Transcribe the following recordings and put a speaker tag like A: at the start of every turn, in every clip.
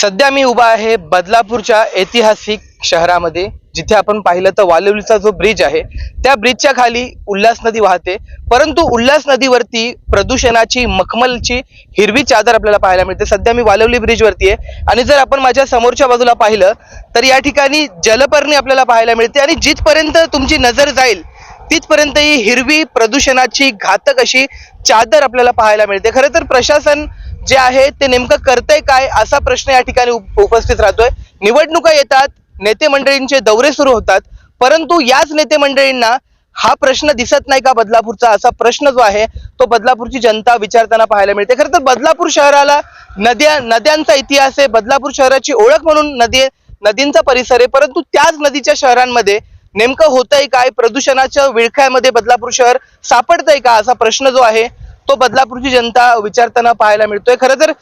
A: सध्या मी उभा आहे बदलापूरच्या ऐतिहासिक शहरामध्ये जिथे आपण पाहिलं तर वालवलीचा जो ब्रिज आहे त्या ब्रिजच्या खाली उल्हास नदी वाहते. परंतु उल्हास नदीवरती प्रदूषणाची मखमलची हिरवी चादर आपल्याला पाहायला मिळते. सध्या मी वालवली ब्रिजवरती आहे. आणि जर आपण माझ्या समोरच्या बाजूला पाहिलं तर या ठिकाणी जलपर्णी आपल्याला पाहायला मिळते. आणि जिथपर्यंत तुमची नजर जाईल तिथपर्यंत ही हिरवी प्रदूषणाची घातक अशी चादर आपल्याला पाहायला मिळते. खरं तर प्रशासन जे आहे ते नेमकं करतंय काय असा प्रश्न या ठिकाणी उपस्थित राहतोय. निवडणुका येतात नेते मंडळींचे दौरे सुरू होतात परंतु याच नेते मंडळींना हा प्रश्न दिसत नाही का बदलापूरचा? असा प्रश्न जो आहे तो बदलापूरची जनता विचारताना पाहायला मिळते. खरं तर बदलापूर शहराला नद्या नद्यांचा इतिहास आहे. बदलापूर शहराची ओळख म्हणून नदी नदींचा परिसर आहे. परंतु त्याच नदीच्या शहरांमध्ये नेमकं होतंय काय? प्रदूषणाच्या विळख्यामध्ये बदलापूर शहर सापडतंय का? असा प्रश्न जो आहे तो बदलापूरची जनता विचारताना पाहायला मिळतोय. खरं तर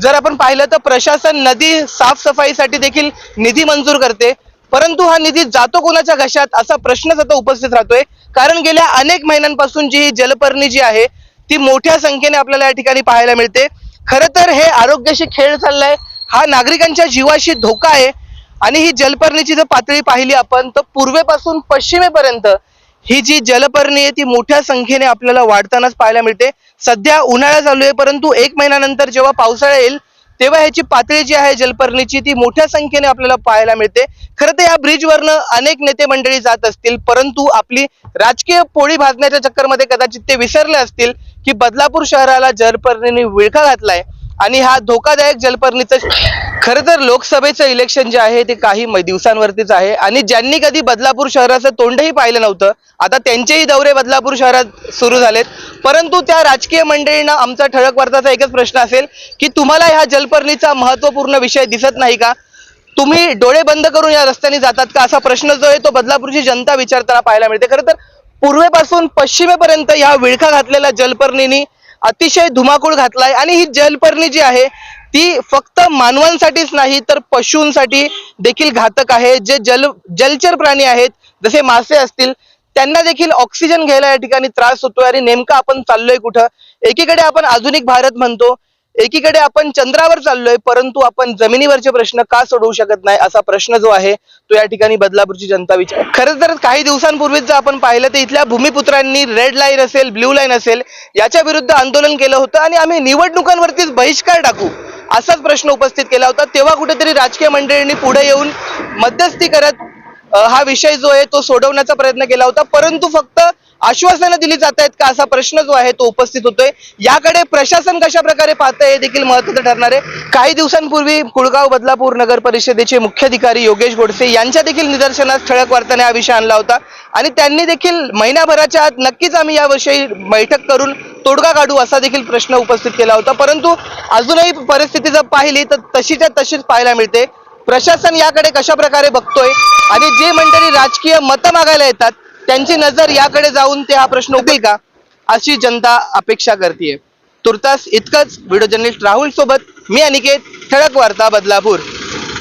A: जर आपण पाहिलं तर प्रशासन नदी साफसफाईसाठी देखील निधी मंजूर करते. परंतु हा निधी जातो कोणाच्या घशात असा प्रश्नच आता उपस्थित राहतोय. कारण गेल्या अनेक महिन्यांपासून जी ही जलपर्णी जी आहे ती मोठ्या संख्येने आपल्याला या ठिकाणी पाहायला मिळते. खरं तर हे आरोग्याशी खेळ चाललाय. हा नागरिकांच्या जीवाशी धोका आहे. आणि ही जलपर्णीची जर पातळी पाहिली आपण तर पूर्वेपासून पश्चिमेपर्यंत ही जी जलपर्णी आहे ती मोठ्या संख्येने आपल्याला वाढतानाच पाहायला मिळते. सध्या उन्हाळा चालू आहे परंतु एक महिन्यानंतर जेव्हा पावसाळा येईल तेव्हा ह्याची पातळी जी आहे जलपर्णीची ती मोठ्या संख्येने आपल्याला पाहायला मिळते. खरं तर या ब्रिजवरनं अनेक नेते मंडळी जात असतील परंतु आपली राजकीय पोळी भाजण्याच्या चक्करमध्ये कदाचित ते विसरले असतील की बदलापूर शहराला जलपर्णीने विळखा घातलाय. आणि हा धोकादायक जलपर्णीचं खरं तर लोकसभेचं इलेक्शन जे आहे ते काही दिवसांवरतीच आहे. आणि ज्यांनी कधी बदलापूर शहराचं तोंडही पाहिलं नव्हतं आता त्यांचेही दौरे बदलापूर शहरात सुरू झालेत. परंतु त्या राजकीय मंडळींना आमचा ठळक वार्ताचा एकच प्रश्न असेल की तुम्हाला ह्या जलपर्णीचा महत्त्वपूर्ण विषय दिसत नाही का? तुम्ही डोळे बंद करून या रस्त्याने जातात का? असा प्रश्न जो आहे तो बदलापूरची जनता विचारताना पाहायला मिळते. खरं तर पूर्वेपासून पश्चिमेपर्यंत या विळखा घातलेल्या जलपर्णीनी अतिशय धुमाकूळ घातलाय आणि ही जलपर्णी जी आहे ती फक्त मानवांसाठीच नाही तर पशूंसाठी देखील घातक आहे. जे जल जलचर प्राणी आहेत जसे मासे असतील त्यांना देखील ऑक्सिजन घ्यायला या ठिकाणी त्रास होतोय. आणि नेमकं आपण चाललोय कुठं? एकीकडे आपण आधुनिक भारत म्हणतो एकीकडे आपण चंद्रावर चाललोय परंतु आपण जमिनीवरचे प्रश्न का सोडवू शकत नाही असा प्रश्न जो आहे तो या ठिकाणी बदलापूरची जनता विचार. खरं तर काही दिवसांपूर्वीच जर आपण पाहिलं तर इथल्या भूमिपुत्रांनी रेड लाईन असेल ब्ल्यू लाईन असेल याच्या विरुद्ध आंदोलन केलं होतं आणि आम्ही निवडणुकांवरतीच बहिष्कार टाकू असाच प्रश्न उपस्थित केला होता. तेव्हा कुठेतरी राजकीय मंडळींनी पुढे येऊन मध्यस्थी करत हा विषय जो आहे तो सोडवण्याचा प्रयत्न केला होता. परंतु फक्त आश्वासनं दिली जात आहेत का असा प्रश्न जो आहे तो उपस्थित होतोय. याकडे प्रशासन कशा प्रकारे पाहतंय हे देखील महत्वाचं ठरणार आहे. काही दिवसांपूर्वी कुळगाव बदलापूर नगर परिषदेचे मुख्याधिकारी योगेश गोडसे यांच्या देखील निदर्शनास ठळक वार्ताने हा विषय आणला होता. आणि त्यांनी देखील महिनाभराच्या आत नक्कीच आम्ही याविषयी बैठक करून तोडगा काढू असा देखील प्रश्न उपस्थित केला होता. परंतु अजूनही परिस्थिती जर पाहिली तर तशीच्या तशीच पाहायला मिळते. प्रशासन याकडे कशा प्रकारे बघतोय? आणि जे मंडळी राजकीय मतं मागायला येतात त्यांची नजर याकडे जाऊन ते हा प्रश्न उभेल का? अशी जनता अपेक्षा करते तुर्तास इतकंच. व्हिडिओ जर्नलिस्ट राहुल सोबत मी अनिकेत ठळक वार्ता बदलापूर.